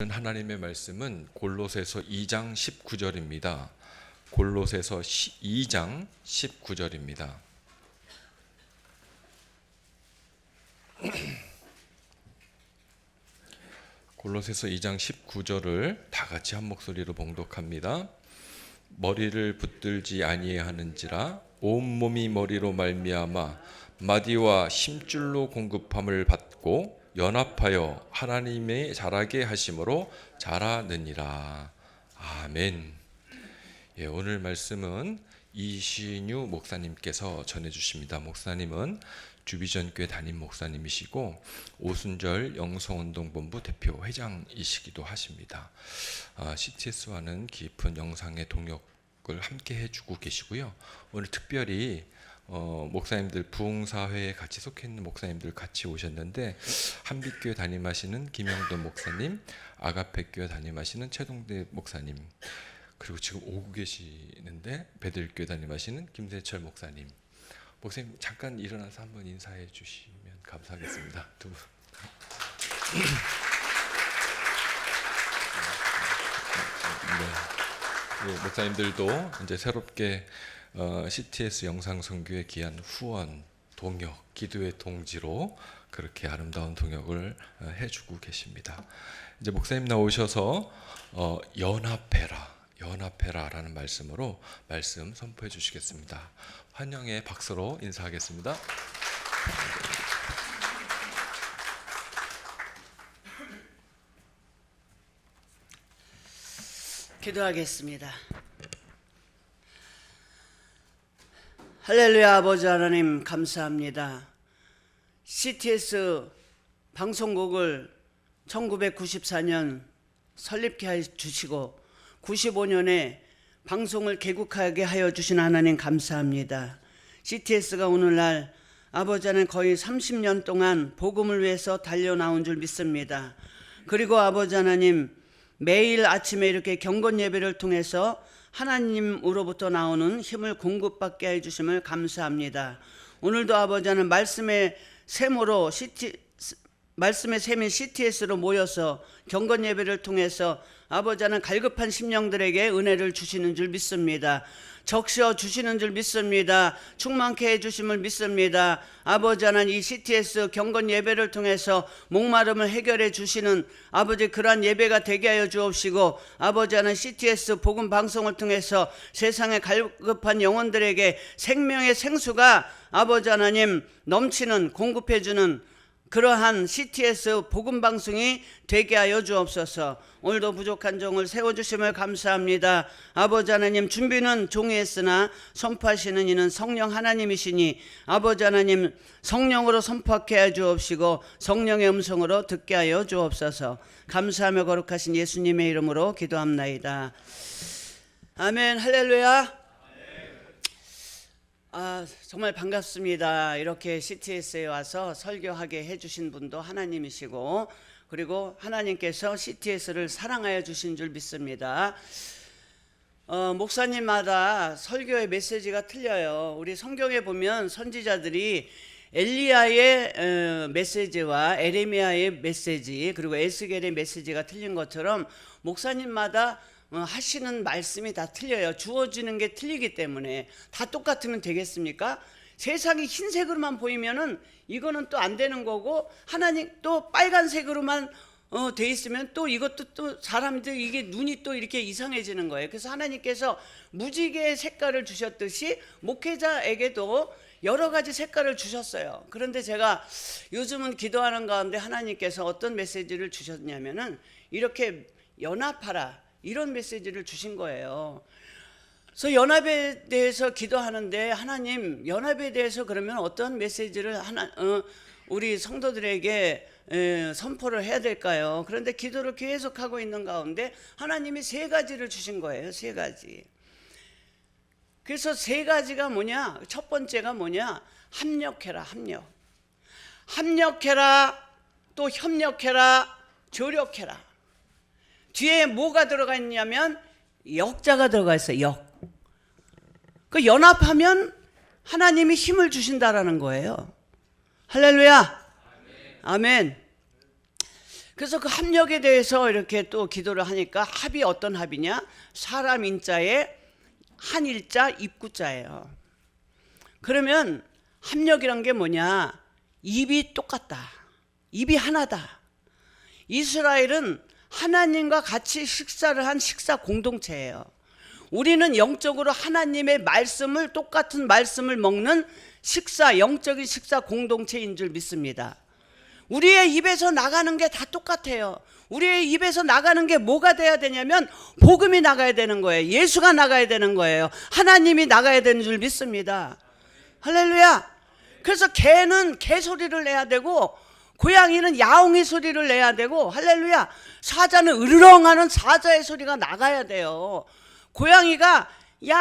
하나님의 말씀은 골로새서 2장 19절입니다. 골로새서 2장 19절입니다. 골로새서 2장 19절을 다 같이 한 목소리로 봉독합니다. 머리를 붙들지 아니하는지라 온 몸이 머리로 말미암아 마디와 힘줄로 공급함을 받고 연합하여 하나님의 자라게 하심으로 자라느니라. 아멘. 예, 오늘 말씀은 이신유 목사님께서 전해 주십니다. 목사님은 주비전교회 담임 목사님이시고 오순절 영성운동본부 대표 회장이시기도 하십니다. 아, CTS와는 깊은 영상의 동역을 함께 해주고 계시고요. 오늘 특별히 어, 목사님들 부흥사회에 같이 속해 있는 목사님들 같이 오셨는데 한빛교회 담임하시는 김영돈 목사님, 아가페교회 담임하시는 최동대 목사님, 그리고 지금 오고 계시는데 베들교회 담임하시는 김세철 목사님. 목사님 잠깐 일어나서 한번 인사해 주시면 감사하겠습니다. 두 분. 네. 네, 목사님들도 이제 새롭게 어, CTS 영상 선교에 기한 후원, 동역, 기도의 동지로 그렇게 아름다운 동역을 어, 해주고 계십니다. 이제 목사님 나오셔서 어, 연합해라, 연합해라라는 말씀으로 말씀 선포해 주시겠습니다. 환영의 박수로 인사하겠습니다. 기도하겠습니다. 할렐루야 아버지 하나님 감사합니다. CTS 방송국을 1994년 설립케 해 주시고 95년에 방송을 개국하게 하여 주신 하나님 감사합니다. CTS가 오늘날 아버지는 거의 30년 동안 복음을 위해서 달려 나온 줄 믿습니다. 그리고 아버지 하나님 매일 아침에 이렇게 경건 예배를 통해서 하나님으로부터 나오는 힘을 공급받게 해 주심을 감사합니다. 오늘도 아버지는 말씀의 셈으로 CT, 말씀의 셈인 CTS로 모여서 경건 예배를 통해서 아버지는 갈급한 심령들에게 은혜를 주시는 줄 믿습니다. 적셔 주시는 줄 믿습니다. 충만케 해 주심을 믿습니다. 아버지 하나님 이 CTS 경건 예배를 통해서 목마름을 해결해 주시는 아버지 그러한 예배가 되게 하여 주옵시고 아버지 하나님 CTS 복음 방송을 통해서 세상의 갈급한 영혼들에게 생명의 생수가 아버지 하나님 넘치는 공급해 주는 그러한 CTS 복음 방송이 되게 하여 주옵소서. 오늘도 부족한 종을 세워 주심을 감사합니다. 아버지 하나님 준비는 종이 했으나 선포하시는 이는 성령 하나님이시니 아버지 하나님 성령으로 선포하게 하여 주옵시고 성령의 음성으로 듣게 하여 주옵소서. 감사하며 거룩하신 예수님의 이름으로 기도합나이다. 아멘. 할렐루야. 아, 정말 반갑습니다. 이렇게 CTS에 와서 설교하게 해주신 분도 하나님이시고, 그리고 하나님께서 CTS를 사랑하여 주신 줄 믿습니다. 어, 목사님마다 설교의 메시지가 틀려요. 우리 성경에 보면 선지자들이 엘리야의 어, 메시지와 에레미야의 메시지 그리고 에스겔의 메시지가 틀린 것처럼 목사님마다 어, 하시는 말씀이 다 틀려요. 주어지는 게 틀리기 때문에 다 똑같으면 되겠습니까? 세상이 흰색으로만 보이면은 이거는 또 안 되는 거고 하나님 또 빨간색으로만 어, 돼 있으면 또 이것도 또 사람들 이게 눈이 또 이렇게 이상해지는 거예요. 그래서 하나님께서 무지개의 색깔을 주셨듯이 목회자에게도 여러 가지 색깔을 주셨어요. 그런데 제가 요즘은 기도하는 가운데 하나님께서 어떤 메시지를 주셨냐면은 이렇게 연합하라 이런 메시지를 주신 거예요. 그래서 연합에 대해서 기도하는데 하나님 연합에 대해서 그러면 어떤 메시지를 하나 어, 우리 성도들에게 에, 선포를 해야 될까요? 그런데 기도를 계속 하고 있는 가운데 하나님이 세 가지를 주신 거예요. 세 가지. 그래서 세 가지가 뭐냐? 첫 번째가 뭐냐? 합력해라, 합력. 합력해라, 또 협력해라, 조력해라. 뒤에 뭐가 들어가 있냐면 역자가 들어가 있어요. 역. 그 연합하면 하나님이 힘을 주신다라는 거예요. 할렐루야. 아멘. 그래서 그 합력에 대해서 이렇게 또 기도를 하니까 합이 어떤 합이냐? 사람 인자에 한 일자 입구자예요. 그러면 합력이란 게 뭐냐? 입이 똑같다. 입이 하나다. 이스라엘은 하나님과 같이 식사를 한 식사 공동체예요. 우리는 영적으로 하나님의 말씀을 똑같은 말씀을 먹는 식사 영적인 식사 공동체인 줄 믿습니다. 우리의 입에서 나가는 게 다 똑같아요. 우리의 입에서 나가는 게 뭐가 돼야 되냐면 복음이 나가야 되는 거예요. 예수가 나가야 되는 거예요. 하나님이 나가야 되는 줄 믿습니다. 할렐루야. 그래서 개는 개 소리를 내야 되고 고양이는 야옹이 소리를 내야 되고 할렐루야. 사자는 으르렁하는 사자의 소리가 나가야 돼요. 고양이가 야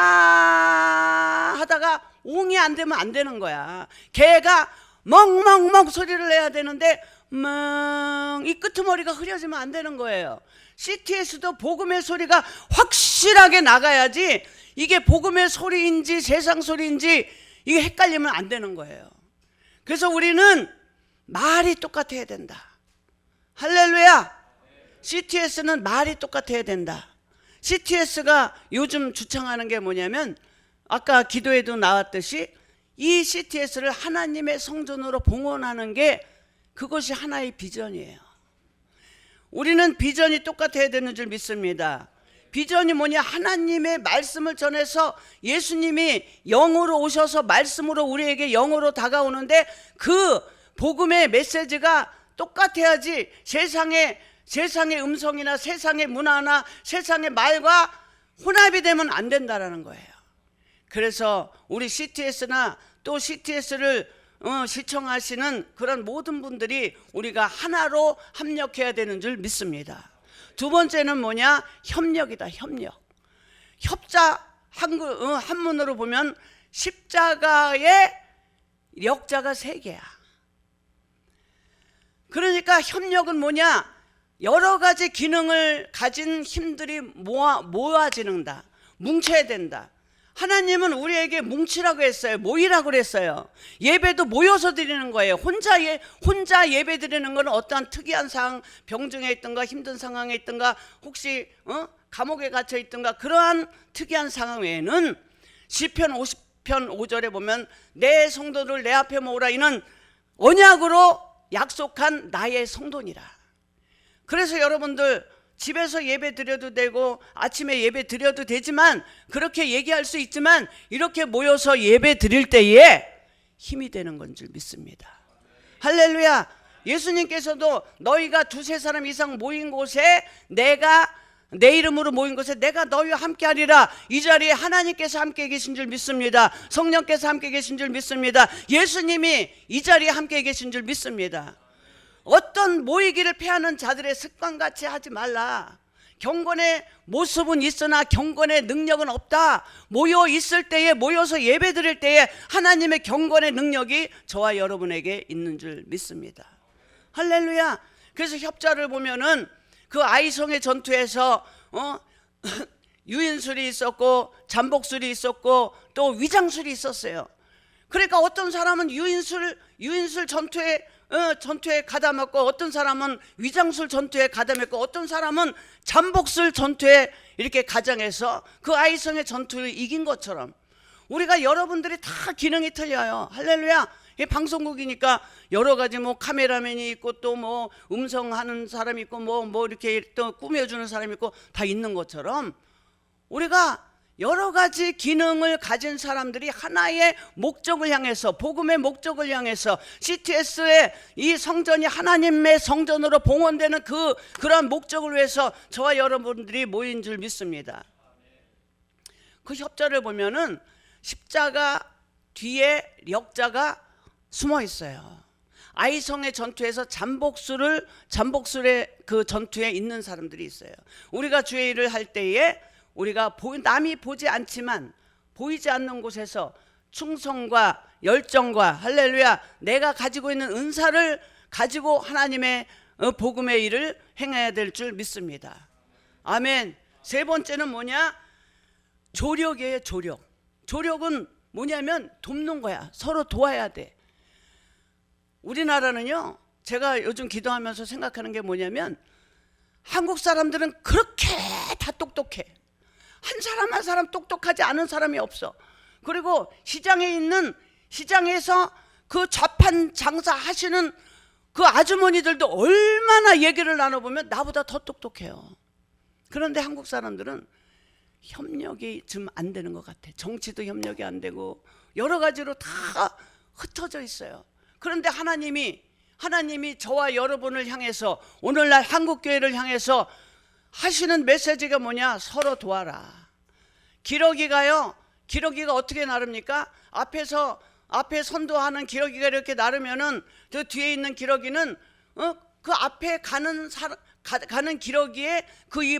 하다가 옹이 안 되면 안 되는 거야. 개가 멍멍멍 소리를 내야 되는데 멍이 끄트머리가 흐려지면 안 되는 거예요. CTS도 복음의 소리가 확실하게 나가야지 이게 복음의 소리인지 세상 소리인지 이게 헷갈리면 안 되는 거예요. 그래서 우리는 말이 똑같아야 된다. 할렐루야. CTS는 말이 똑같아야 된다. CTS가 요즘 주창하는 게 뭐냐면 아까 기도에도 나왔듯이 이 CTS를 하나님의 성전으로 봉헌하는 게 그것이 하나의 비전이에요. 우리는 비전이 똑같아야 되는 줄 믿습니다. 비전이 뭐냐? 하나님의 말씀을 전해서 예수님이 영으로 오셔서 말씀으로 우리에게 영으로 다가오는데 그 복음의 메시지가 똑같아야지 세상의 세상의 음성이나 세상의 문화나 세상의 말과 혼합이 되면 안 된다라는 거예요. 그래서 우리 CTS나 또 CTS를 어, 시청하시는 그런 모든 분들이 우리가 하나로 합력해야 되는 줄 믿습니다. 두 번째는 뭐냐? 협력이다. 협력. 협자 한글 어, 한문으로 보면 십자가의 역자가 세 개야. 그러니까 협력은 뭐냐? 여러 가지 기능을 가진 힘들이 모아 모아지는다. 뭉쳐야 된다. 하나님은 우리에게 뭉치라고 했어요. 모이라고 그랬어요. 예배도 모여서 드리는 거예요. 혼자 예, 혼자 예배 드리는 거는 어떠한 특이한 상황, 병중에 있든가 힘든 상황에 있든가 혹시 어? 감옥에 갇혀 있든가 그러한 특이한 상황 외에는 시편 50편 5절에 보면 내 성도를 내 앞에 모으라 이는 언약으로 약속한 나의 성도니라. 그래서 여러분들 집에서 예배 드려도 되고 아침에 예배 드려도 되지만 그렇게 얘기할 수 있지만 이렇게 모여서 예배 드릴 때에 힘이 되는 건 줄 믿습니다. 할렐루야. 예수님께서도 너희가 두세 사람 이상 모인 곳에 내가 내 이름으로 모인 곳에 내가 너희와 함께 하리라. 이 자리에 하나님께서 함께 계신 줄 믿습니다. 성령께서 함께 계신 줄 믿습니다. 예수님이 이 자리에 함께 계신 줄 믿습니다. 어떤 모이기를 패하는 자들의 습관같이 하지 말라. 경건의 모습은 있으나 경건의 능력은 없다. 모여 있을 때에 모여서 예배 드릴 때에 하나님의 경건의 능력이 저와 여러분에게 있는 줄 믿습니다. 할렐루야. 그래서 협자를 보면은 그 아이성의 전투에서 어 유인술이 있었고 잠복술이 있었고 또 위장술이 있었어요. 그러니까 어떤 사람은 유인술 유인술 전투에 어, 전투에 가담했고 어떤 사람은 위장술 전투에 가담했고 어떤 사람은 잠복술 전투에 이렇게 가장해서 그 아이성의 전투를 이긴 것처럼 우리가 여러분들이 다 기능이 틀려요. 할렐루야. 이 방송국이니까 여러 가지 뭐 카메라맨이 있고 또 뭐 음성하는 사람이 있고 뭐뭐 이렇게 또 꾸며주는 사람이 있고 다 있는 것처럼 우리가 여러 가지 기능을 가진 사람들이 하나의 목적을 향해서 복음의 목적을 향해서 CTS의 이 성전이 하나님의 성전으로 봉헌되는 그 그러한 목적을 위해서 저와 여러분들이 모인 줄 믿습니다. 그 협자를 보면은 십자가 뒤에 역자가 숨어 있어요. 아이성의 전투에서 잠복술을 잠복술의 그 전투에 있는 사람들이 있어요. 우리가 주의 일을 할 때에 우리가 보, 남이 보지 않지만 보이지 않는 곳에서 충성과 열정과 할렐루야 내가 가지고 있는 은사를 가지고 하나님의 어, 복음의 일을 행해야 될 줄 믿습니다. 아멘. 세 번째는 뭐냐? 조력이에요, 조력. 조력은 뭐냐면 돕는 거야. 서로 도와야 돼. 우리나라는요, 제가 요즘 기도하면서 생각하는 게 뭐냐면 한국 사람들은 그렇게 다 똑똑해. 한 사람 한 사람 똑똑하지 않은 사람이 없어. 그리고 시장에 있는 시장에서 그 좌판 장사 하시는 그 아주머니들도 얼마나 얘기를 나눠보면 나보다 더 똑똑해요. 그런데 한국 사람들은 협력이 좀 안 되는 것 같아. 정치도 협력이 안 되고 여러 가지로 다 흩어져 있어요. 그런데 하나님이 하나님이 저와 여러분을 향해서 오늘날 한국 교회를 향해서 하시는 메시지가 뭐냐? 서로 도와라. 기러기가요. 기러기가 어떻게 나릅니까? 앞에서 앞에 선도하는 기러기가 이렇게 나르면은 저 뒤에 있는 기러기는 어? 그 앞에 가는 사, 가, 가는 기러기에 그이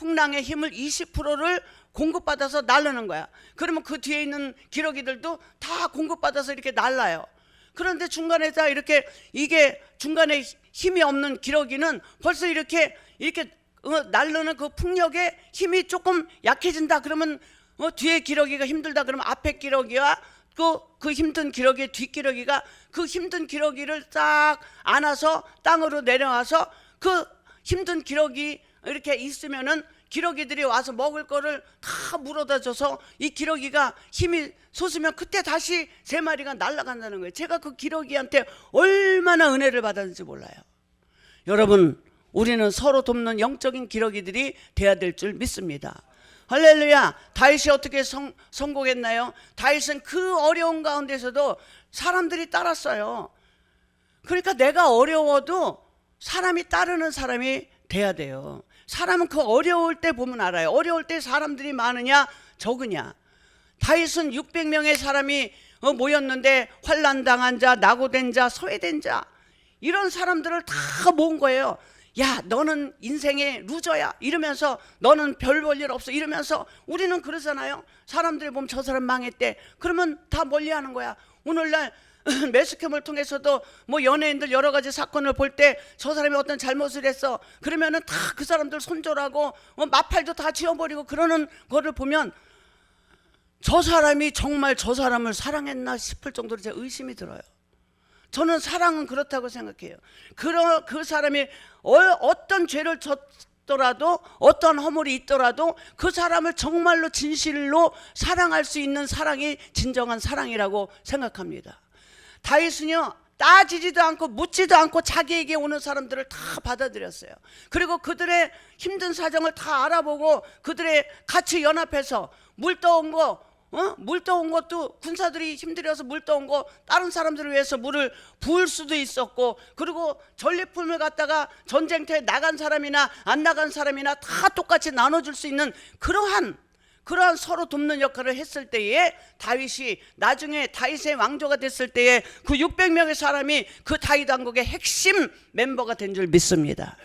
풍랑의 힘을 20%를 공급받아서 날르는 거야. 그러면 그 뒤에 있는 기러기들도 다 공급받아서 이렇게 날라요. 그런데 중간에 다 이렇게 이게 중간에 힘이 없는 기러기는 벌써 이렇게 이렇게 어, 날르는 그 풍력에 힘이 조금 약해진다 그러면 어, 뒤에 기러기가 힘들다 그러면 앞에 기러기와 그, 그 힘든 기러기의 뒷기러기가 그 힘든 기러기를 딱 안아서 땅으로 내려와서 그 힘든 기러기 이렇게 있으면은 기러기들이 와서 먹을 거를 다 물어다 줘서 이 기러기가 힘이 솟으면 그때 다시 세 마리가 날아간다는 거예요. 제가 그 기러기한테 얼마나 은혜를 받았는지 몰라요. 여러분, 우리는 서로 돕는 영적인 기러기들이 돼야 될 줄 믿습니다. 할렐루야. 다윗이 어떻게 성, 성공했나요? 다윗은 그 어려운 가운데서도 사람들이 따랐어요. 그러니까 내가 어려워도 사람이 따르는 사람이 돼야 돼요. 사람은 그 어려울 때 보면 알아요. 어려울 때 사람들이 많으냐 적으냐. 다윗은 600명의 사람이 어, 모였는데 환란 당한 자, 낙오된 자, 소외된 자 이런 사람들을 다 모은 거예요. 야, 너는 인생의 루저야. 이러면서 너는 별 볼 일 없어. 이러면서 우리는 그러잖아요. 사람들이 보면 저 사람 망했대. 그러면 다 멀리 하는 거야. 오늘날 매스캠을 통해서도 뭐 연예인들 여러 가지 사건을 볼 때 저 사람이 어떤 잘못을 했어. 그러면은 다 그 사람들 손절하고 어, 마팔도 다 지워버리고 그러는 거를 보면 저 사람이 정말 저 사람을 사랑했나 싶을 정도로 제 의심이 들어요. 저는 사랑은 그렇다고 생각해요. 그런 그 사람이 어, 떤 죄를 졌더라도 어떤 허물이 있더라도 그 사람을 정말로 진실로 사랑할 수 있는 사랑이 진정한 사랑이라고 생각합니다. 다윗은요 따지지도 않고 묻지도 않고 자기에게 오는 사람들을 다 받아들였어요. 그리고 그들의 힘든 사정을 다 알아보고 그들의 같이 연합해서 물 떠온 거 어? 물 떠온 것도 군사들이 힘들어서 물 떠온 거 다른 사람들을 위해서 물을 부을 수도 있었고 그리고 전리품을 갖다가 전쟁터에 나간 사람이나 안 나간 사람이나 다 똑같이 나눠줄 수 있는 그러한 그러한 서로 돕는 역할을 했을 때에 다윗이 나중에 다윗의 왕조가 됐을 때에 그 600명의 사람이 그 다윗 왕국의 핵심 멤버가 된 줄 믿습니다.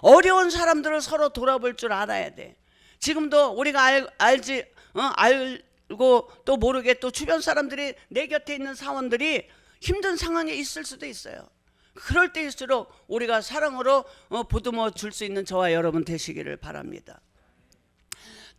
어려운 사람들을 서로 돌아볼 줄 알아야 돼. 지금도 우리가 알, 알지 어, 알고 또 모르게 또 주변 사람들이 내 곁에 있는 사원들이 힘든 상황에 있을 수도 있어요. 그럴 때일수록 우리가 사랑으로 어, 보듬어 줄 수 있는 저와 여러분 되시기를 바랍니다.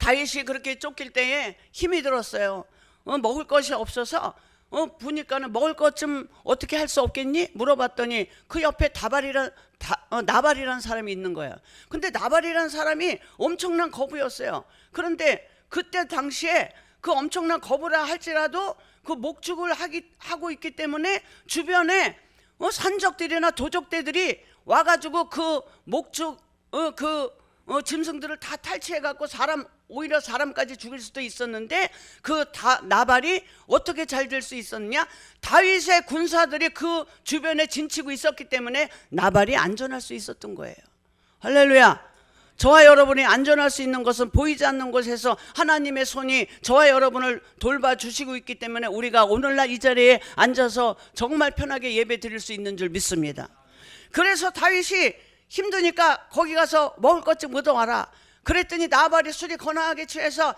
다윗이 그렇게 쫓길 때에 힘이 들었어요. 어, 먹을 것이 없어서 어, 보니까는 먹을 것 좀 어떻게 할 수 없겠니? 물어봤더니 그 옆에 다발이란 다, 어, 나발이라는 사람이 있는 거야. 근데 나발이라는 사람이 엄청난 거부였어요. 그런데 그때 당시에 그 엄청난 거부라 할지라도 그 목축을 하기, 하고 있기 때문에 주변에 어, 산적들이나 도적대들이 와가지고 그 목축 어, 그 어, 짐승들을 다 탈취해갖고 사람 오히려 사람까지 죽일 수도 있었는데 그 다, 나발이 어떻게 잘 될 수 있었냐? 다윗의 군사들이 그 주변에 진치고 있었기 때문에 나발이 안전할 수 있었던 거예요. 할렐루야. 저와 여러분이 안전할 수 있는 것은 보이지 않는 곳에서 하나님의 손이 저와 여러분을 돌봐 주시고 있기 때문에 우리가 오늘날 이 자리에 앉아서 정말 편하게 예배 드릴 수 있는 줄 믿습니다. 그래서 다윗이 힘드니까 거기 가서 먹을 것 좀 얻어와라. 그랬더니 나발이 술이 거나하게 취해서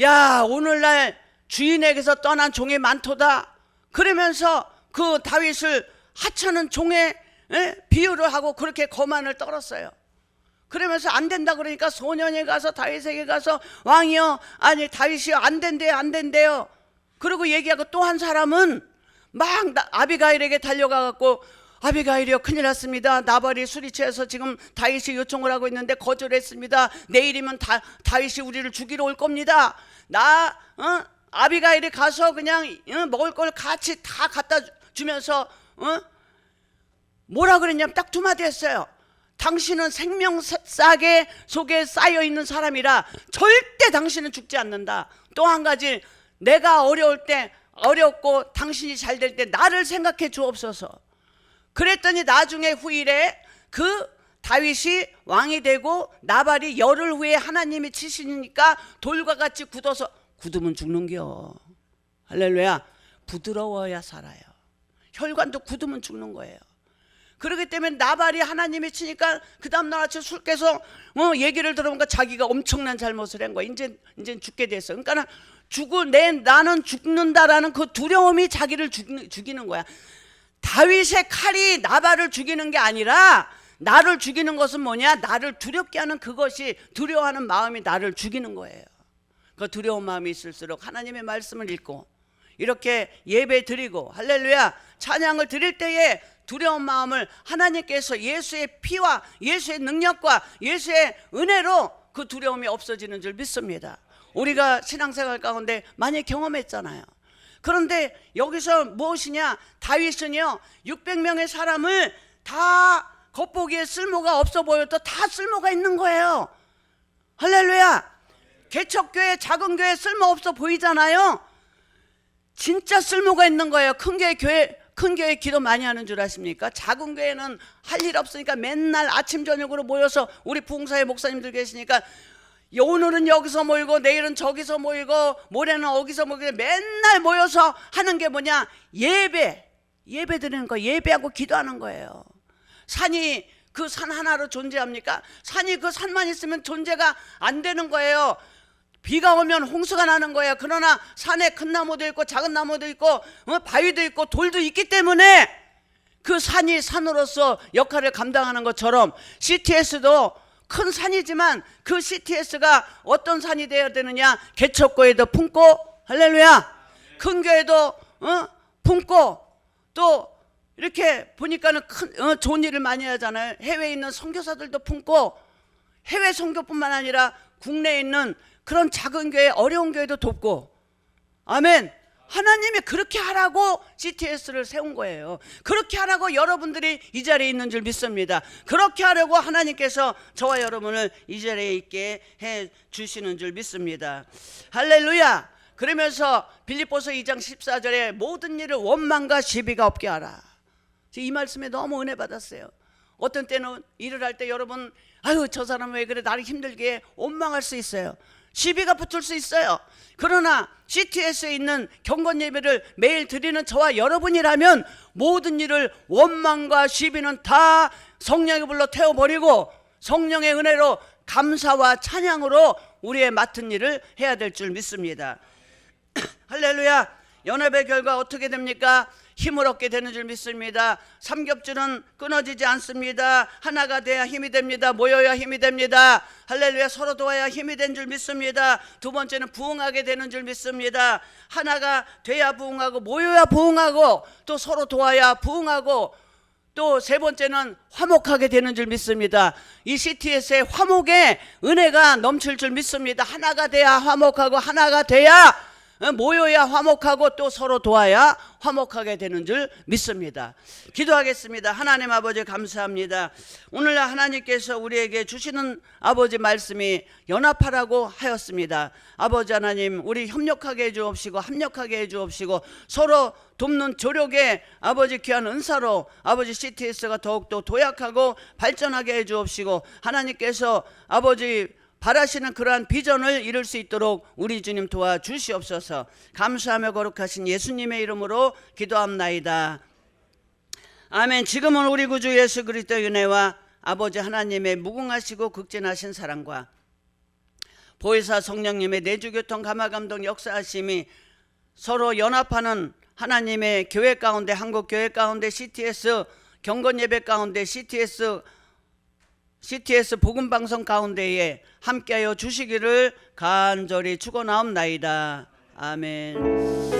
야 오늘날 주인에게서 떠난 종이 많도다. 그러면서 그 다윗을 하찮은 종의 에? 비유를 하고 그렇게 거만을 떨었어요. 그러면서 안 된다 그러니까 소년에 가서 다윗에게 가서 왕이여 아니 다윗이요 안 된대요 안 된대요. 그리고 얘기하고 또 한 사람은 막 나- 아비가일에게 달려가 갖고 아비가일이여 큰일 났습니다. 나발이 술이 취해서 지금 다윗이 요청을 하고 있는데 거절했습니다. 내일이면 다, 다윗이 우리를 죽이러 올 겁니다. 나 어? 아비가일이 가서 그냥 어? 먹을 걸 같이 다 갖다 주- 주면서 어? 뭐라 그랬냐면 딱 두 마디 했어요. 당신은 생명 싸게 속에 쌓여 있는 사람이라 절대 당신은 죽지 않는다. 또 한 가지 내가 어려울 때 어렵고 당신이 잘 될 때 나를 생각해 주옵소서. 그랬더니 나중에 후일에 그 다윗이 왕이 되고 나발이 열흘 후에 하나님이 치시니까 돌과 같이 굳어서 굳으면 죽는겨. 할렐루야. 부드러워야 살아요. 혈관도 굳으면 죽는 거예요. 그렇기 때문에 나발이 하나님이 치니까 그 다음 날 아침 술 깨서 어, 얘기를 들어보니까 자기가 엄청난 잘못을 한 거야. 이제 이제 죽게 됐어. 그러니까 죽을 내 나는 죽는다라는 그 두려움이 자기를 죽는, 죽이는 거야. 다윗의 칼이 나발을 죽이는 게 아니라 나를 죽이는 것은 뭐냐? 나를 두렵게 하는 그것이 두려워하는 마음이 나를 죽이는 거예요. 그 두려운 마음이 있을수록 하나님의 말씀을 읽고 이렇게 예배 드리고 할렐루야 찬양을 드릴 때에 두려운 마음을 하나님께서 예수의 피와 예수의 능력과 예수의 은혜로 그 두려움이 없어지는 줄 믿습니다. 우리가 신앙생활 가운데 많이 경험했잖아요. 그런데 여기서 무엇이냐? 다윗은요 600명의 사람을 다 겉보기에 쓸모가 없어 보여도 다 쓸모가 있는 거예요. 할렐루야. 개척교회 작은 교회 쓸모 없어 보이잖아요. 진짜 쓸모가 있는 거예요. 큰 교회 교회 큰 교회 기도 많이 하는 줄 아십니까? 작은 교회는 할 일 없으니까 맨날 아침 저녁으로 모여서 우리 부흥사의 목사님들 계시니까 오늘은 여기서 모이고 내일은 저기서 모이고 모레는 어기서 모이고 맨날 모여서 하는 게 뭐냐? 예배. 예배 드리는 거 예배하고 기도하는 거예요. 산이 그 산 하나로 존재합니까? 산이 그 산만 있으면 존재가 안 되는 거예요. 비가 오면 홍수가 나는 거예요. 그러나 산에 큰 나무도 있고 작은 나무도 있고 어, 바위도 있고 돌도 있기 때문에 그 산이 산으로서 역할을 감당하는 것처럼 CTS도 큰 산이지만 그 CTS가 어떤 산이 되어야 되느냐? 개척교회도 품고 할렐루야. 큰 교회도 어? 품고 또 이렇게 보니까는 큰 어, 좋은 일을 많이 하잖아요. 해외에 있는 선교사들도 품고 해외 선교뿐만 아니라 국내에 있는 그런 작은 교회, 어려운 교회도 돕고 아멘. 하나님이 그렇게 하라고 CTS를 세운 거예요. 그렇게 하라고 여러분들이 이 자리에 있는 줄 믿습니다. 그렇게 하려고 하나님께서 저와 여러분을 이 자리에 있게 해 주시는 줄 믿습니다. 할렐루야. 그러면서 빌립보서 2장 14절에 모든 일을 원망과 시비가 없게 하라. 이 말씀에 너무 은혜 받았어요. 어떤 때는 일을 할 때 여러분 아유 저 사람 왜 그래 나를 힘들게 해? 원망할 수 있어요. 시비가 붙을 수 있어요. 그러나 CTS에 있는 경건 예배를 매일 드리는 저와 여러분이라면 모든 일을 원망과 시비는 다 성령의 불로 태워버리고 성령의 은혜로 감사와 찬양으로 우리의 맡은 일을 해야 될 줄 믿습니다. 할렐루야. 연합의 결과 어떻게 됩니까? 힘을 얻게 되는 줄 믿습니다. 삼겹줄은 끊어지지 않습니다. 하나가 돼야 힘이 됩니다. 모여야 힘이 됩니다. 할렐루야. 서로 도와야 힘이 된 줄 믿습니다. 두 번째는 부흥하게 되는 줄 믿습니다. 하나가 돼야 부흥하고 모여야 부흥하고 또 서로 도와야 부흥하고 또 세 번째는 화목하게 되는 줄 믿습니다. 이 CTS의 화목의 은혜가 넘칠 줄 믿습니다. 하나가 돼야 화목하고 하나가 돼야 어, 모여야 화목하고 또 서로 도와야 화목하게 되는 줄 믿습니다. 기도하겠습니다. 하나님 아버지 감사합니다. 오늘날 하나님께서 우리에게 주시는 아버지 말씀이 연합하라고 하였습니다. 아버지 하나님 우리 협력하게 해 주옵시고 합력하게 해 주옵시고 서로 돕는 조력의 아버지 귀한 은사로 아버지 CTS가 더욱더 도약하고 발전하게 해 주옵시고 하나님께서 아버지 바라시는 그러한 비전을 이룰 수 있도록 우리 주님 도와 주시옵소서. 감사하며 거룩하신 예수님의 이름으로 기도합나이다. 아멘. 지금은 우리 구주 예수 그리스도의 은혜와 아버지 하나님의 무궁하시고 극진하신 사랑과 보혜사 성령님의 내주교통 감화감동 역사하심이 서로 연합하는 하나님의 교회 가운데 한국 교회 가운데 CTS 경건 예배 가운데 CTS CTS 복음 방송 가운데에 함께하여 주시기를 간절히 축원하옵나이다. 아멘.